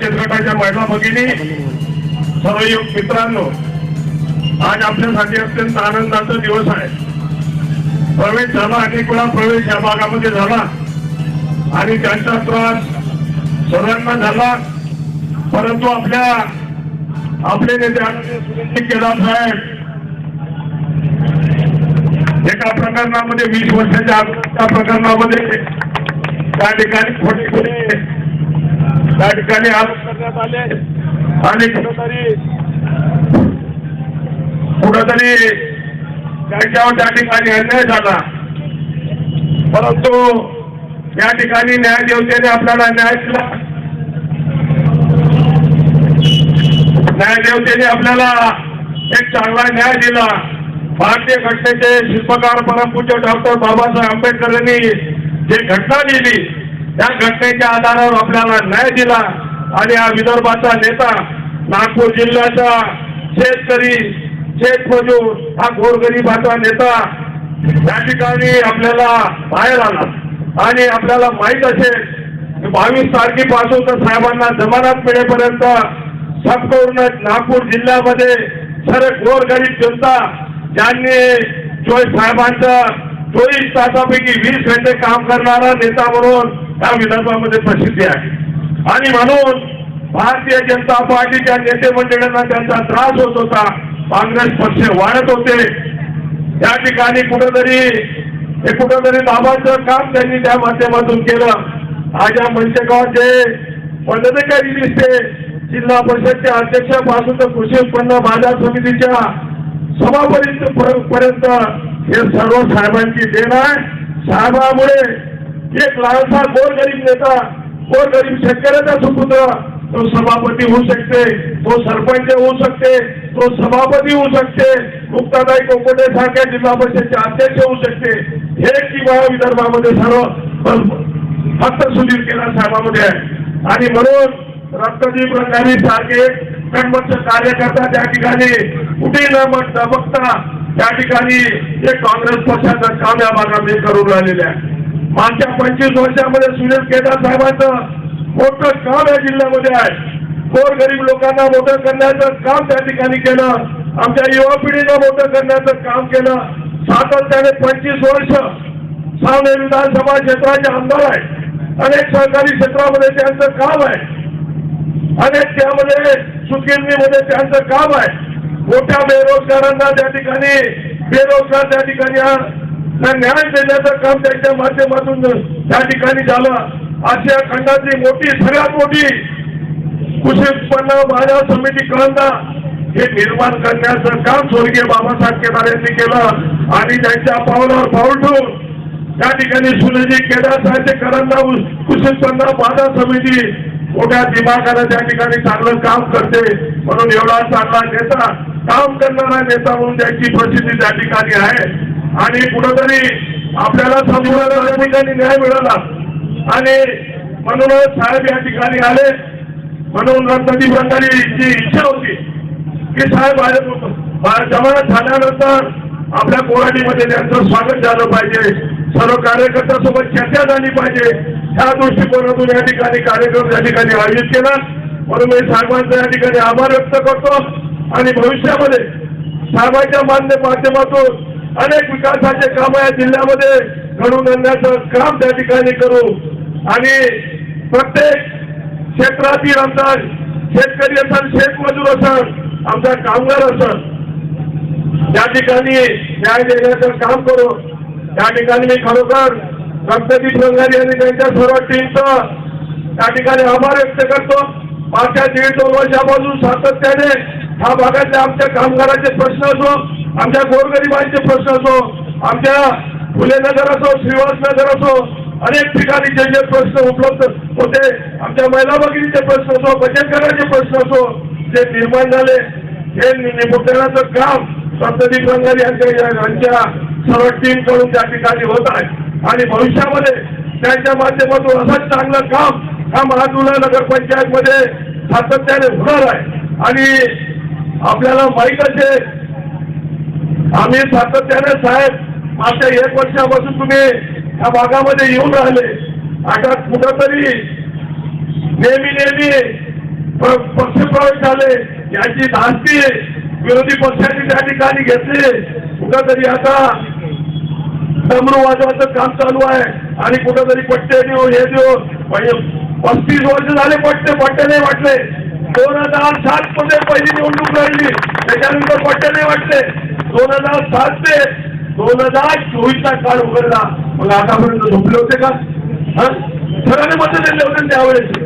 चित्रपटाच्या महिला भगिनी सर्व मित्रांनो आज आपल्यासाठी अत्यंत आनंदाचा दिवस आहे. प्रवेश झाला अनेक वेळा प्रवेश या भागामध्ये झाला. आणि त्यांचा त्रास सर्वांना झाला. परंतु आपल्या आपले नेते आदरणीय केदार साहेब एका प्रकरणामध्ये वीस वर्षाच्या प्रकरणामध्ये त्या ठिकाणी खोटे गुन्हे त्या ठिकाणी आरोप करण्यात आले. आणि कुठंतरी कुठंतरी त्यांच्यावर त्या ठिकाणी अन्याय झाला. परंतु या ठिकाणी न्यायदेवतेने आपल्याला न्याय दिला. न्यायदेवतेने आपल्याला एक चांगला न्याय दिला. भारतीय घटनेचे शिल्पकार परमपूज्य डॉक्टर बाबासाहेब आंबेडकर यांनी जे घटना लिहिली या घटनेच्या आधारावर आपल्याला न्याय दिला आणि हा विदर्भाचा नेता नागपूर जिल्ह्याचा शेतकरी शेतमजूर हा घोरगरीबाचा नेता या ठिकाणी आपल्याला बाहेर आला. आणि आपल्याला माहीत असेल बावीस तारखेपासून तर साहेबांना जमानत मिळेपर्यंत संपूर्ण नागपूर जिल्ह्यामध्ये सर्व गोरगरीब जनता ज्यांनी जोय साहेबांचं चोवीस तासापैकी वीस घंटे काम करणारा नेता म्हणून ह्या विदर्भामध्ये प्रसिद्धी आहे. आणि म्हणून भारतीय जनता पार्टीच्या नेते मंडळांना त्यांचा त्रास होत होता. काँग्रेस पक्ष वाढत होते. त्या ठिकाणी कुठंतरी हे कुठंतरी बाबाचं काम त्यांनी त्या माध्यमातून केलं. आज या मंचगावचे पदाधिकारी दिसते जिल्हा परिषदचे अध्यक्षापासून तर कृषी उत्पन्न बाजार समितीच्या सभापर्यंत पर्यंत हे सर्व साहेबांची देण आहे. साहेबामुळे एक लहानसा गोरगरीब नेता गोरगरीब शेतकऱ्याचा सुपुत्र तो सभापती होऊ शकते तो सरपंच होऊ शकते तो सभापती होऊ शकते मुक्ताबाई कोकोटे सारख्या जिल्हा परिषदचे अध्यक्ष होऊ शकते. हे किंवा विदर्भामध्ये सर्व फक्त सुधीर केला साहेबामध्ये आहे. आणि म्हणून रक्तदीप रंगारी सारखे कणमत कार्यकर्ता त्या ठिकाणी कुठे न न बघता त्या ठिकाणी हे काँग्रेस पक्षाचं काम या भागामध्ये करून राहिलेले आहे. मागच्या पंचवीस वर्षामध्ये सुनील केदार साहेबांचं मोठं काम या जिल्ह्यामध्ये आहे. गोरगरीब लोकांना मोठं करण्याचं काम त्या ठिकाणी केलं. आमच्या युवा पिढीला मोठं करण्याचं काम केलं. सातत्याने पंचवीस वर्ष सावने विधानसभा क्षेत्राचे आमदार आहे. अनेक सहकारी क्षेत्रामध्ये त्यांचं काम आहे. अनेक त्यामध्ये सुकिरणीमध्ये त्यांचं काम आहे. मोठ्या बेरोजगारांना त्या ठिकाणी बेरोजगार त्या ठिकाणी तर न्याय देण्याचं काम त्यांच्या माध्यमातून त्या ठिकाणी झालं. आशिया खंडातली मोठी सगळ्यात मोठी कृषी उत्पन्न बाजार समिती कळंदा हे निर्माण करण्याचं काम स्वर्गीय बाबासाहेब केदार यांनी केलं आणि त्यांच्या पावलावर पाऊल ठेवून त्या ठिकाणी सुनेजी केदार साहेबचे करंदा कृषी उत्पन्न बाजार समिती मोठ्या दिमागानं त्या ठिकाणी चांगलं काम करते. म्हणून एवढा चांगला नेता काम करणारा नेता म्हणून त्यांची प्रसिद्धी त्या ठिकाणी आहे. आणि कुठंतरी आपल्याला संपूर्ण ठिकाणी न्याय मिळाला. आणि म्हणूनच साहेब या ठिकाणी आले. म्हणून रत्नदीप रंगारी जी इच्छा होती की साहेब माझ्या जमानत झाल्यानंतर आपल्या कोराडीमध्ये त्यांचं स्वागत झालं पाहिजे. सर्व कार्यकर्त्यांसोबत चर्चा झाली पाहिजे. त्या दृष्टिकोनातून या ठिकाणी कार्यक्रम या ठिकाणी आयोजित केला. म्हणून मी साहेबांचा या ठिकाणी आभार व्यक्त करतो. आणि भविष्यामध्ये साहेबांच्या मान्य माध्यमातून अनेक विकासाचे काम या जिल्ह्यामध्ये घडून आणण्याचं काम त्या ठिकाणी करू आणि प्रत्येक क्षेत्रातील आमचा शेतकरी असेल शेतमजूर असेल आमचा कामगार असेल त्या ठिकाणी न्याय देण्याचं काम करू त्या ठिकाणी मी खरोखर रक्तदीप रंगारी आणि त्यांच्या सर्व टीमचं त्या ठिकाणी आभार व्यक्त करतो. मागच्या दीड दोन वर्षापासून सातत्याने ह्या भागातल्या आमच्या कामगारांचे प्रश्न असो आमच्या गोरगरिबांचे प्रश्न असो आमच्या फुले नगर असो श्रीवास नगर असो अनेक ठिकाणी जे जे प्रश्न उपलब्ध होते आमच्या महिला भगिनीचे प्रश्न असो बचत गटाचे प्रश्न असो जे निर्माण झाले हे निपटण्याचं काम संतदीप रंगारी यांच्या यांच्या सर्व टीमकडून त्या ठिकाणी होत आहे. आणि भविष्यामध्ये त्यांच्या माध्यमातून असंच चांगलं काम हा महादुला नगरपंचायत मध्ये सातत्याने होणार आहे. आणि आपल्याला माहीतच आहे आम्ही सातत्याने साहेब मागच्या एक वर्षापासून तुम्ही या भागामध्ये येऊन राहिले. आता कुठंतरी नेहमी नेहमी प- पक्षप्रवेश झाले. याची धास्ती विरोधी पक्षांनी त्या ठिकाणी घेतली. कुठंतरी आता डमरू वाजवायचं काम चालू आहे. आणि कुठंतरी पट्टे देऊ हे देऊ म्हणजे पस्तीस वर्ष झाले पट्टे पट्टे नाही वाटले. दोन हजार सात मध्ये पहिली निवडणूक राहिली. त्याच्यानंतर पट्टे नाही वाटले. दोन हजार सात ते दोन हजार चोवीसचा काळ उघडला. मग आतापर्यंत झोपले होते का? सरांनी मत दिले होते त्यावेळेस.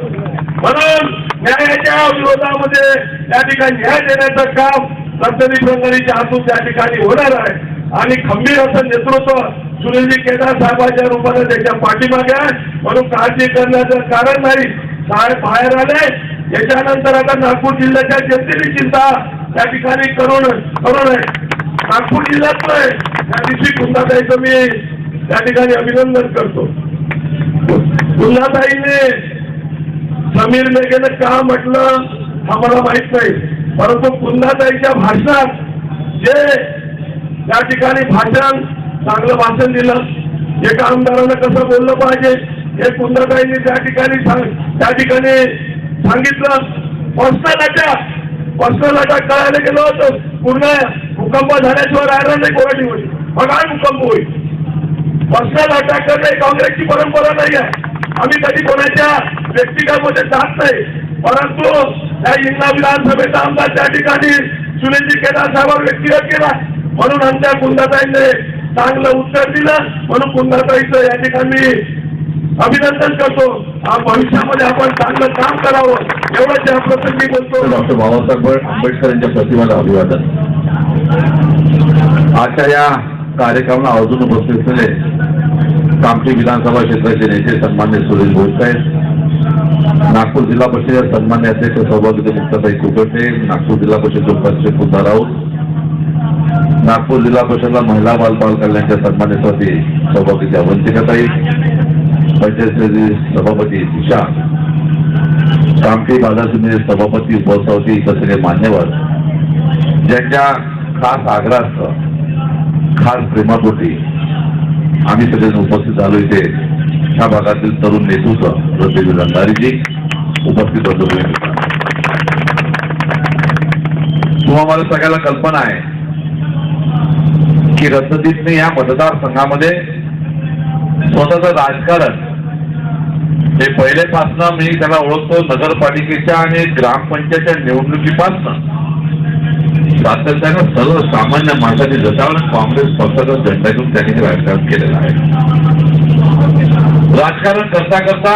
म्हणून न्यायाच्या विरोधामध्ये त्या ठिकाणी न्याय देण्याचं काम रक्तदीप रंगारीच्या हातून त्या ठिकाणी होणार आहे. आणि खंबीर असं नेतृत्व सुनीलजी केदार साहेबांच्या रूपाने त्याच्या पाठीमागे आहे. म्हणून काळजी करण्याचं कारण नाही. साहेब बाहेर आले. याच्यानंतर आता नागपूर जिल्ह्याच्या जनतेची चिंता त्या ठिकाणी करून करून आहे. नागपूर जिल्ह्यात आहे. त्या दिवशी कुंदाताईचं मी त्या ठिकाणी अभिनंदन करतो. कुंदाताईने समीर मेघेनं का म्हटलं हा मला माहीत नाही. परंतु कुंदाताईच्या भाषणात जे त्या ठिकाणी भाषण चांगलं भाषण दिलं एका आमदारानं कसं बोललं पाहिजे हे कुंदाताईंनी त्या ठिकाणी त्या ठिकाणी सांगितलं. पर्सनल अटॅक पर्सनल अटॅक करायला गेलो होतो. पूर्ण भूकंप झाल्याशिवाय राहिलं नाही कोराडीमध्ये मग काय भूकंप होईल? पर्सनल अटॅक करणे काँग्रेसची परंपरा नाही आहे. आम्ही कधी कोणाच्या व्यक्तिगतमध्ये जात नाही. परंतु त्या इंदा विधानसभेचा आमदार त्या ठिकाणी सुनीलजी केदार साहेबांवर व्यक्तिगत केला. म्हणून आमच्या कुंदाताईने चांगलं उत्तर दिलं. म्हणून कुंदाताईचं या ठिकाणी अभिनंदन करतो. भविष्यामध्ये आपण चांगलं काम करावं. एवढंच या प्रसंगी बोलतो. डॉक्टर बाबासाहेब आंबेडकर यांच्या प्रतिमाला अभिवादन. आजच्या या कार्यक्रमाला आवर्जून उपस्थित असलेले कामठी विधानसभा क्षेत्राचे नेते सन्मान्य सुरेश भोससाहेब नागपूर जिल्हा परिषद सन्मान्य अध्यक्ष सौभाग्य मुक्ताताई कुकटे नागपूर जिल्हा परिषद उपाध्यक्ष पुन्हा राऊत नागपूर जिल्हा परिषदला महिला बाल बाल कल्याणच्या सन्मान्य सभापती सौभाग्याच्या वंचिकाताई पंचायत सभापती दिशा कामठी बाजार समिती सभापती उपसभापती इतर सगळे मान्यवर ज्यांच्या खास आग्रहास्तव खास प्रेमापोटी. आम्ही सगळ्यांना उपस्थित झालो इथे. ह्या भागातील तरुण नेतृत्व रद्दी रंगारीजी उपस्थित होतो. तुम्हा मला सगळ्याला कल्पना आहे की रत्नदीपने या मतदारसंघामध्ये स्वतःचं राजकारण. हे पहिलेपासनं मी त्याला ओळखतो नगरपालिकेच्या आणि ग्रामपंचायतच्या निवडणुकीपासनं. सातत्यानं सर्वसामान्य माणसाची जटावर काँग्रेस पक्षाचा झेंडा घेऊन त्यांनी राजकारण केलेलं आहे. राजकारण करता करता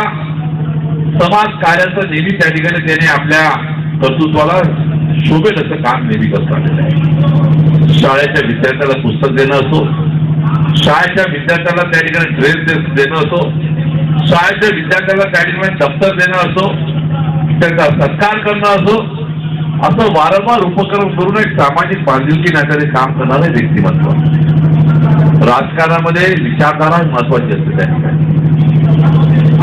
समाज कार्याचं नेहमी त्या ठिकाणी त्याने आपल्या कर्तृत्वाला शोभेल असं काम नेहमी करत आलेलं आहे. शाळेच्या विद्यार्थ्याला पुस्तक देणं असो शाळेच्या विद्यार्थ्याला त्या ठिकाणी ड्रेस देणं असो शाळेच्या विद्यार्थ्याला त्या ठिकाणी दफ्तर देणं असो त्याचा सत्कार करणं असो असं वारंवार उपक्रम करून एक सामाजिक बांधिलकी नात्याने काम करणारे व्यक्तिमत्व. राजकारणामध्ये विचारधारा महत्वाची असते त्या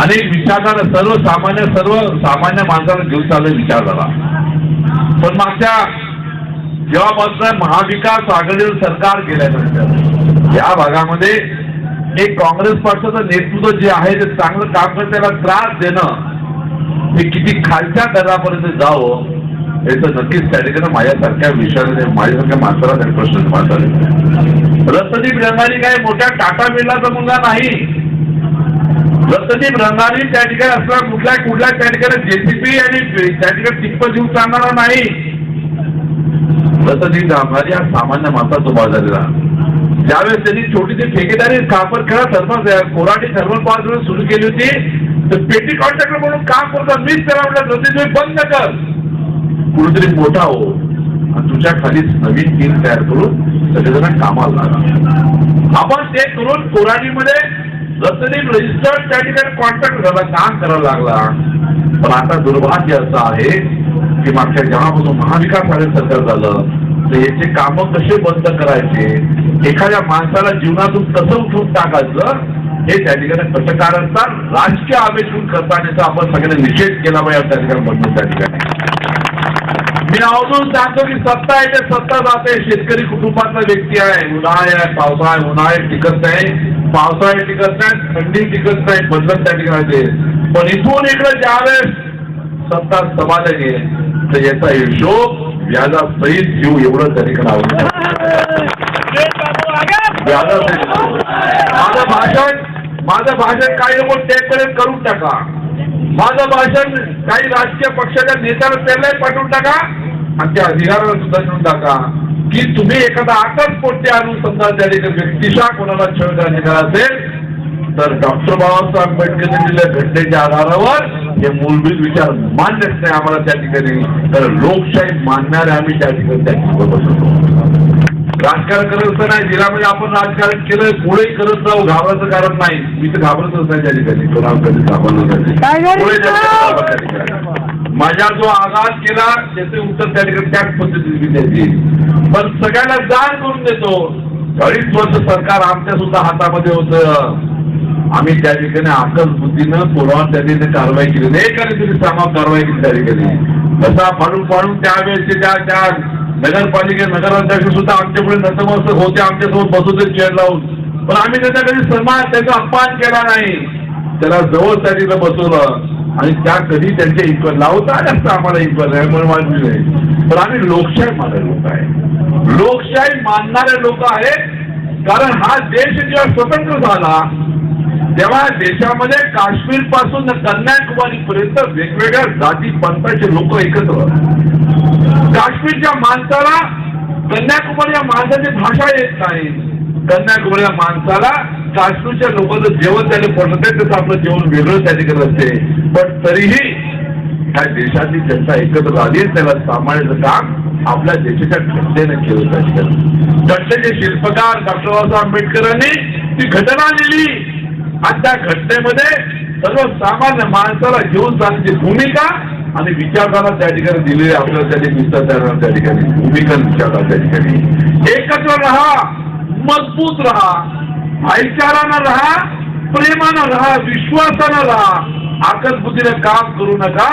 अनेक विचारधारा सर्वसामान्य सर्व सामान्य माणसाला घेऊन चालले विचारधारा. पण मागच्या जेव्हापासून महाविकास आघाडीवर सरकार गेल्यानंतर या भागामध्ये एक काँग्रेस पक्षाचं नेतृत्व जे आहे ते चांगलं काम करत त्याला त्रास देणं हे किती खालच्या दरापर्यंत जावं याचं नक्कीच त्या ठिकाणी माझ्यासारख्या विषयाने माझ्यासारख्या माणसाला त्या प्रश्न माणसाने रसदीप रंगारी काय मोठ्या टाटा बिर्लाचा मुलगा नाही. रसदीप रंगारी त्या ठिकाणी असला कुठल्या कुठल्या त्या ठिकाणी जेसीपी आणि त्या ठिकाणी टिप्प जीव चालणारा नाही. रसदीप रंगारी हा सामान्य माणसाचा उभा झालेला. ज्यावेळेस त्यांनी छोटीशी ठेकेदारी कापर खेळा थर्मल कोराठी थर्मल पॉवर सुरू केली होती तर पेटी कॉन्ट्रॅक्टर म्हणून काम करतात मीच करा म्हटलं रसदीप बंद कर. कुठेतरी मोठा हो. आणि तुझ्या खाली नवीन टीम तयार करून सगळेजण कामाला लागा. आपण ते करून कोराडीमध्ये रत्नदीप रजिस्टर्ड त्या ठिकाणी कॉन्टॅक्ट झाला काम करायला लागला. पण आता दुर्भाग्य असं आहे की मागच्या जेव्हापासून महाविकास आघाडी सरकार झालं तर याचे कामं कसे बंद करायचे? एखाद्या माणसाला जीवनातून कसं उठून टाकायचं? हे त्या ठिकाणी पत्रकारांचा राजकीय आवेशून करतानाचा आपण सगळ्यांनी निषेध केला पाहिजे त्या ठिकाणी बंद त्या ठिकाणी मी आवर्जून सांगतो की सत्ता आहे ते सत्ता जाते. शेतकरी कुटुंबातला व्यक्ती आहे. उन्हाळा आहे पावसाळा आहे उन्हाळे टिकत नाही. पावसाळे टिकत नाही थंडी टिकत नाही बदलत त्या ठिकाणी पण इथून इकडे ज्यावेळेस सत्ता समाधान तर याचा हिशोब व्याजा सहित घेऊ एवढं त्या ठिकाणी आवडतं. व्याजासहित. माझं भाषण माझं भाषण काय लोक टेपपर्यंत करून टाका. माझं भाषण काही राजकीय पक्षाच्या नेत्याला त्यालाही पाठवून टाका आणि त्या अधिकाराला सुद्धा देऊन टाका. की तुम्ही एखादा आकच कोणत्या आणून समजा त्या ठिकाणी व्यक्तिशा कोणाला छळ करण्याचा असेल तर डॉक्टर बाबासाहेब आंबेडकर दिलेल्या घटनेच्या आधारावर हे मूलभूत विचार मान्यच नाही आम्हाला त्या ठिकाणी. तर लोकशाही मानणारे आम्ही त्या ठिकाणी त्या ठिकाणी राजकारण करत नाही जिल्ह्यामध्ये आपण राजकारण केलं पुढे करत जाऊ घाबरायचं कारण नाही. मी तर घाबरतच नाही त्या ठिकाणी. कोणाला कधी. माझ्या जो आघात केला त्याचे उत्तर त्या ठिकाणी त्याच पद्धतीने मी द्यायची पण सगळ्यांना जाण करून देतो. अडीच वर्ष सरकार आमच्या सुद्धा हातामध्ये होतं. आम्ही त्या ठिकाणी आकल बुद्धीनं पुरावा त्या ठिकाणी कारवाई केली. नाही एकाने तरी सामा कारवाई केली त्या ठिकाणी. कसा फाडून फाडून त्यावेळेसचे त्या त्या नगरपालिके नगराध्यक्ष सुद्धा आमच्या पुढे नतमस्तक होते आमच्यासोबत बसवते चेअर लावून. पण आम्ही त्यांचा कधी सन्मान त्याचा अपमान केला नाही. त्याला जवळ त्या तिथं बसवलं आणि त्या कधी त्यांच्या इक्वल लावता जास्त आम्हाला इक्वल आहे म्हणून मानली नाही. पण आम्ही लोकशाही मानणारे लोक आहे. लोकशाही मानणारे लोक आहेत कारण हा देश जेव्हा स्वतंत्र झाला तेव्हा देशामध्ये काश्मीरपासून कन्याकुमारी पर्यंत वेगवेगळ्या जाती पंथाचे लोक एकत्र. काश्मीरच्या माणसाला कन्याकुमारी या माणसाची भाषा येत नाही. कन्याकुमारी या माणसाला काश्मीरच्या लोकांचं जेवण त्याने पडत तसं आपलं जेवण वेगळं त्या ठिकाणी असते. पण तरीही ह्या देशाची जनता एकत्र आली त्याला सांभाळण्याचं काम आपल्या देशाच्या घटनेनं केलं त्या ठिकाणी घटनेचे शिल्पकार डॉक्टर बाबासाहेब आंबेडकरांनी ती घटना लिहिली. आणि त्या घटनेमध्ये सर्वसामान्य माणसाला घेऊन जाण्याची भूमिका आणि विचारधारा त्या ठिकाणी दिलेली आपल्याला त्या ठिकाणी विचारधारा त्या ठिकाणी भूमिका आणि विचारधारा त्या ठिकाणी. एकत्र राहा मजबूत राहा भाईचारानं राहा प्रेमानं राहा विश्वासानं राहा. आकलबुद्धीनं काम करू नका.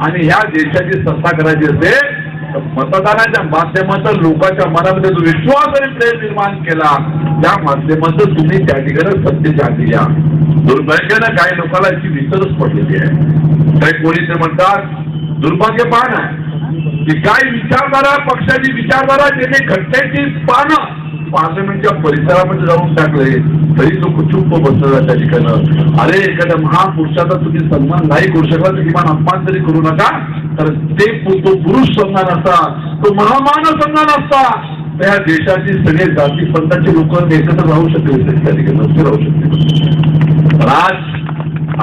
आणि ह्या देशाची सत्ता करायची असेल तर मतदानाच्या माध्यमातून लोकांच्या मनामध्ये जो विश्वास आणि प्रेम निर्माण केला त्या माध्यमातून तुम्ही त्या ठिकाणी सत्य हाती या. दुर्भाग्यानं काही लोकांना याची विसरच पडलेली आहे. काही कोणी ते म्हणतात दुर्भाग्यपान आहे की काही विचारधारा पक्षाची विचारधारा ज्याने घटनेची पानं पार्लमेंटच्या परिसरामध्ये जाऊन टाकले तरी लोक चुप्प बसतात त्या ठिकाणं. अरे एखाद्या महापुरुषाचा तुम्ही सन्मान नाही करू शकला तर किमान अपमान तरी करू नका. तर ते तो पुरुष सन्मान असता तो महामान सन्मान असता आपल्या ह्या देशाची सगळे जाती पंथाचे लोक एकत्र राहू शकले त्या ठिकाणी नसते राहू शकले. पण आज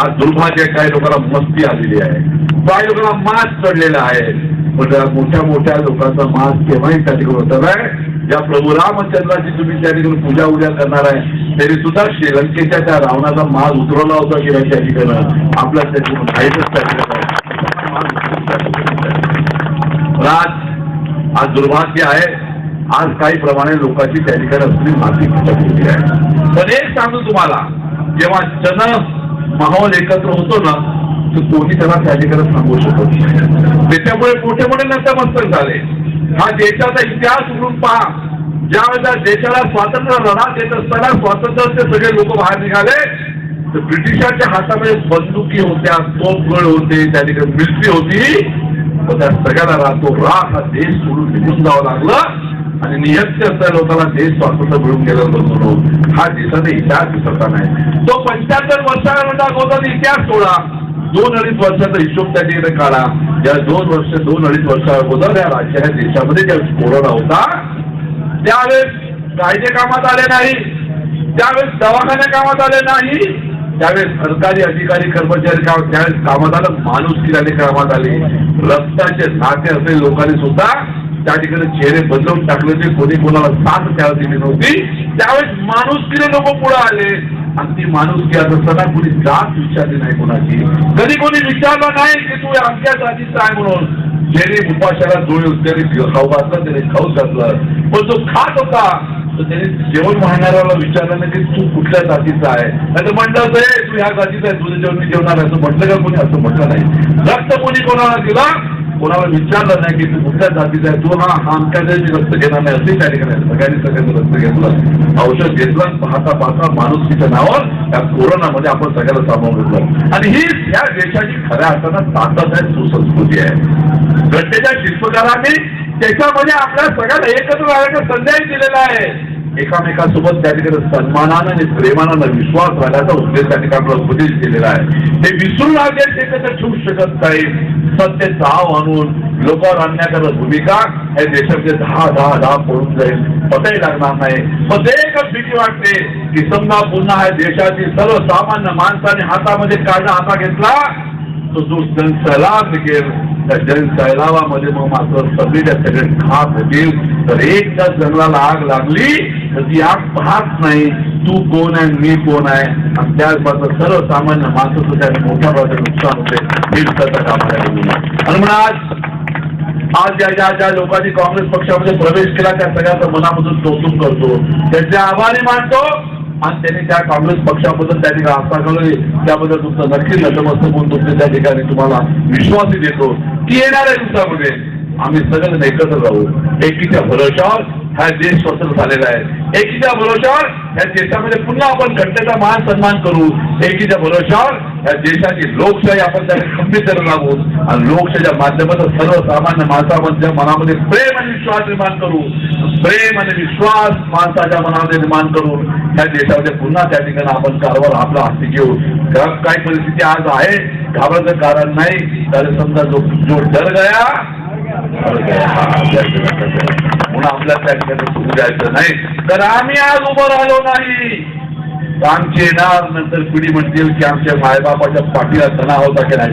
आज दुर्भाग्य काही लोकांना मस्ती आलेली आहे. काही लोकांना मास चढलेला आहे. पण त्या मोठ्या मोठ्या लोकांचा मास केव्हाही त्या ठिकाणी होत आहे ज्या प्रभू रामचंद्राची तुम्ही त्या ठिकाणी पूजा उद्या करणार आहे तरी सुद्धा श्रीलंकेच्या त्या रावणाचा माल उतरवला होता गेल्या त्या ठिकाणी आपल्या त्या ठिकाणी माहीतच त्या ठिकाणी राज आज आज दुर्भाग्य आहे आज काही प्रमाणे लोकांची त्या ठिकाणी असलेली माती आहे पण एक सांगतो तुम्हाला जेव्हा जन माहोल एकत्र होतो ना तर कोणी त्याला त्या ठिकाणी सांगू शकत नाही. त्याच्यामुळे मोठे मोठे नतमस्तक झाले. हा देशाचा इतिहास म्हणून पहा. ज्यावेळेला देशाला स्वातंत्र्य लढा देत असताना स्वातंत्र्याचे सगळे लोक बाहेर निघाले तर ब्रिटिशांच्या हातामध्ये बंदुकी होत्या तोफगड होते त्या ठिकाणी मिलिटरी होती. पण त्या सगळ्याला राहतो राख हा देश सोडून निघून जावं लागलं. आणि नियत्य असल्या लोकांना देश स्वातंत्र्य मिळून गेलं म्हणून हा देशाचा इतिहास विसरता नाही. तो पंच्याहत्तर वर्षानंतर अगोदर इतिहास सोडा. दोन अडीच वर्षाचा हिशोब त्या काढा. या दोन वर्ष दोन अडीच वर्षा अगोदर या राज्याच्या देशामध्ये ज्या कोरोना होता त्यावेळेस कायदे कामात आले नाही. त्यावेळेस दवाखाने कामात आले नाही. त्यावेळेस सरकारी अधिकारी कर्मचारी काम त्यावेळेस कामात आलं माणूस किराणे कामात आले. रक्ताचे नाते असलेल्या लोकांनी सुद्धा त्या ठिकाणी चेहरे बदलवून टाकले होते. कोणी कोणाला साथ त्यावेळेस दिली नव्हती. त्यावेळेस माणुसकीने लोक पुढे आले. आणि ती माणुसकी आता असताना कोणी जात विचारली नाही कोणाची. कधी कोणी विचारलं नाही की तू आमच्या जातीचा आहे म्हणून. ज्याने उपाशाला डोळे त्याने खाऊ घातलं त्याने खाऊ घातलं. पण जो खात होता तर त्याने जेवण वाहणाऱ्याला विचारलं नाही की तू कुठल्या जातीचा आहे. नाही म्हटलं होतं तू ह्या जातीचा आहे तुझं जेवण मी जेवणार आहे. असं म्हटलं का कोणी? असं म्हटलं नाही. रक्त कोणी कोणाला दिला? कोणाला विचारलं नाही की तू कुठल्या जातीचा आहे? तू हा हा आमच्या जाती रक्त घेणार नाही. असे त्या ठिकाणी सगळ्यांनी सगळ्यांचं रक्त घेतलं. औषध घेतलं. पाहता पाहता माणुसकीच्या नावावर या कोरोनामध्ये आपण सगळ्याला सामावून घेतलं आणि ही या देशाची खऱ्या अर्थानं ताकद आहे सुसंस्कृती आहे. घटनेच्या शिल्पकारांनी त्याच्यामध्ये आपल्या सगळ्यांना एकत्र राहण्याचा संदेश दिलेला आहे. एकामेकासोबत त्या ठिकाणी सन्मानानं आणि प्रेमानं विश्वास राहण्याचा उद्देश त्या ठिकाणी आपला उपदेश दिलेला आहे. हे विसरून ते कसं ठेवू शकत नाही. ते चाव आणून लोकांवर आणण्याकरता भूमिका हे देशाचे दहा दहा दहा पडून जाईल पतही लागणार नाही. मग एकच भीती वाटते की समजा पुन्हा या देशातील सर्वसामान्य माणसाने हातामध्ये काढा हाता घेतला तो जो जनसैलाब निघेल त्या जनसैलाबामध्ये मग मात्र सगळे त्या सगळे खात होतील. तर एकदा जंगलाला आग लागली तर ती पाहत नाही. तू कोण आहे मी कोण आहे? आणि त्याच सर्वसामान्य माणसाचं त्या मोठ्या प्रमाणात नुकसान होते. हे विचारता कामाला आणि म्हणून आज आज ज्या ज्या ज्या लोकांनी काँग्रेस पक्षामध्ये प्रवेश केला त्या सगळ्याचं मनामधून कौतुक करतो. त्यांचे आभारी मानतो. आणि त्यांनी त्या काँग्रेस पक्षाबद्दल त्या ठिकाणी आस्था कळवली त्याबद्दल तुमचं नक्की नतमस्तक होऊन तुमचे त्या ठिकाणी तुम्हाला विश्वासही देतो. की येणाऱ्या दिवसामध्ये आम्ही सगळेजण एकत्र राहू. एकीच्या भरोशावर हा देश स्वतंत्र झालेला आहे. एकीच्या भरोशावर या देशामध्ये पुन्हा आपण घटनेचा मान सन्मान करू. एकीच्या भरोशावर या देशाची लोकशाही आपण त्याला खंबीर लागू आणि. लोकशाहीच्या माध्यमातून सर्वसामान्य माणसामध्ये मनामध्ये प्रेम आणि विश्वास निर्माण करू. प्रेम आणि विश्वास माणसाच्या मनामध्ये निर्माण करून या देशामध्ये पुन्हा त्या ठिकाणी आपण कारभार आपला हाती घेऊ. काय परिस्थिती आज आहे? घाबरायचं कारण नाही. तर समजा जो जो डर गया. म्हणून आपल्या त्या ठिकाणी द्यायचं नाही. तर आम्ही आज उभं राहिलो नाही. आमचे येणार नंतर पिढी म्हणतील की आमच्या मायबापाच्या पाठीला तणाव होता की नाही?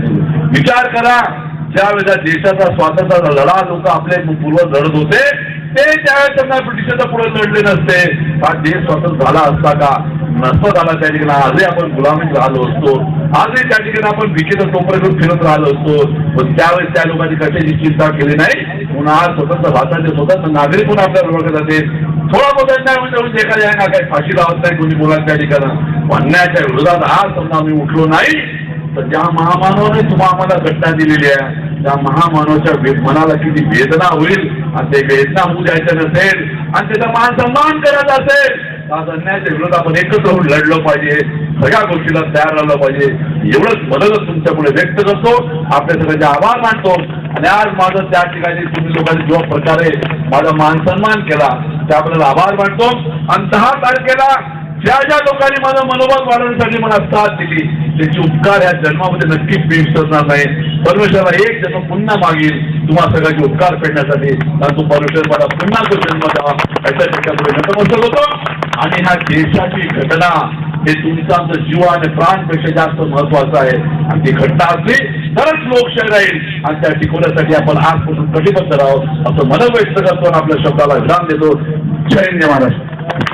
विचार करा. ज्या वेळेला देशाचा स्वातंत्र्याचा लढा लोक आपले पूर्वज लढत होते ते त्यावेळेस त्यांना ब्रिटिशांच्या पुढे लढले नसते. हा देश स्वतंत्र झाला असता का? नसता झाला त्या ठिकाणी. आजही आपण गुलामीत राहिलो असतो. आजही त्या ठिकाणी आपण भिकेचं टोपर फिरत राहिलो असतो. पण त्यावेळेस त्या लोकांनी कशाची चिंता केली नाही? पुन्हा आज स्वतंत्र भारताचे स्वतंत्र नागरिक म्हणून आपल्याला ओळखत जाते थोडा बोलत नाही म्हणजे एखाद्या ना काही फाशी लावत नाही कोणी बोलायला त्या ठिकाणी. म्हणण्याच्या विरोधात आज समजा आम्ही उठलो नाही तर ज्या महामानवाने तुम्हा आम्हाला घटना दिलेली आहे त्या महामानवाच्या मनाला किती वेदना होईल आणि ते वेदना होऊ द्यायचं नसेल आणि त्याचा मान सन्मान करत असेल आज अन्यायाच्या विरोधात आपण एकत्र होऊन लढलं पाहिजे. सगळ्या गोष्टीला तयार राहिलं पाहिजे. एवढंच मदतच तुमच्यापुढे व्यक्त करतो. आपल्या सगळ्यांचे आभार मानतो. आणि आज माझं त्या ठिकाणी तुम्ही लोकांनी जो प्रकारे माझा मान सन्मान केला त्याबद्दल आभार मानतो. आणि दहा तारखेला ज्या ज्या लोकांनी माझं मनोबल वाढवण्यासाठी मला साथ दिली त्याची उपकार या जन्मामध्ये नक्कीच मी विसरणार नाही. परमेश्वराला एक जन्म पुन्हा मागील. तुम्हा सगळ्याचे उपकार फेडण्यासाठी कारण तो परमेश्वर मला पुन्हा तो जन्म द्यावा. याच्या त्याच्यापुढे नतमस्तक होतो. आणि ह्या देशाची घटना हे तुमचा आमचं जीव आणि प्राणपेक्षा जास्त महत्वाचं आहे. आणि ती घटना असली तरच लोकशाही राहील. आणि त्या टिकवण्यासाठी आपण आजपासून कटिबद्ध राहू असं मन व्यक्त करतो आणि आपल्या शब्दाला विराम देतो. जय महाराष्ट्र.